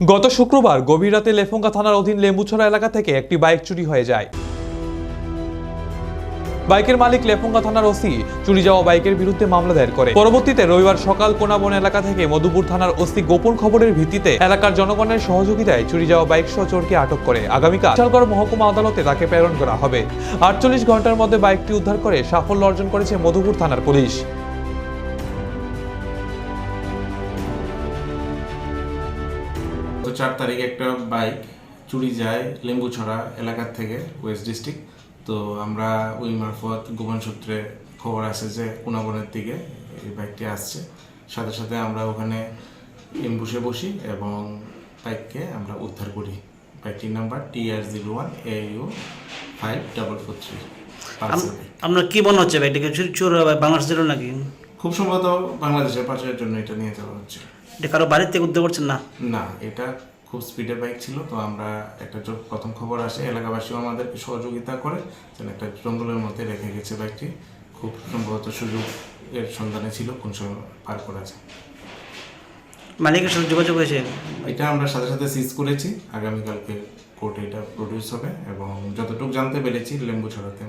গত শুক্রবার গভীর রাতে লেফঙ্গা থানার অধীন লেম্বুছড়া এলাকা থেকে একটি বাইক চুরি হয়ে যায়। বাইকের মালিক লেফঙ্গা থানার ওসি চুরি যাওয়া বাইকের বিরুদ্ধে মামলা দায়ের করে। পরবর্তীতে রবিবার সকাল কোনাবন এলাকা থেকে মধুপুর থানার ওসি গোপন খবরের ভিত্তিতে এলাকার জনগণের সহযোগিতায় চুরি যাওয়া বাইক সহ চোরকে আটক করে আগামীকাল বিশালগড় মহকুমা আদালতে তাকে প্রেরণ করা হবে। আটচল্লিশ ঘণ্টার মধ্যে বাইকটি উদ্ধার করে সাফল্য অর্জন করেছে মধুপুর থানার পুলিশ। চার তারিখে একটা বাইক চুরি যায় লেম্বুছড়া এলাকার থেকে ওয়েস্ট ডিস্ট্রিক্ট। তো আমরা ওই মারফত গোপন সূত্রে খবর আসে যে কুনাবনের দিকে এই বাইকটি আসছে। সাথে সাথে আমরা ওখানে এম্বুসে বসি এবং বাইককে আমরা উদ্ধার করি। বাইকটির number T R zero one A U five double four three. আপনার কি মনে হচ্ছে ভাই এটাকে চুরি চোর বাংলাদেশ নাকি? খুব সম্ভবত বাংলাদেশের পাশের জন্য এটা নিয়ে যাওয়া হচ্ছে এটা কারও বাড়ির থেকে উদ্ধার করছেন না? না এটা খুব স্পিডের বাইক ছিল তো আমরা একটা প্রথম খবর আসে এলাকাবাসীও আমাদেরকে সহযোগিতা করে যেন একটা জঙ্গলের মধ্যে রেখে গেছে বাইকটি খুব সম্ভবত সুযোগ এর সন্ধানে ছিল কোন সময় পার করা যায়। মালিকের সাথে যোগাযোগ হয়েছে? এটা আমরা সাথে সাথে সিজ করেছি আগামীকালকে কোর্টে এটা প্রডিউস হবে এবং যতটুকু জানতে পেরেছি লেম্বু ছড়াতে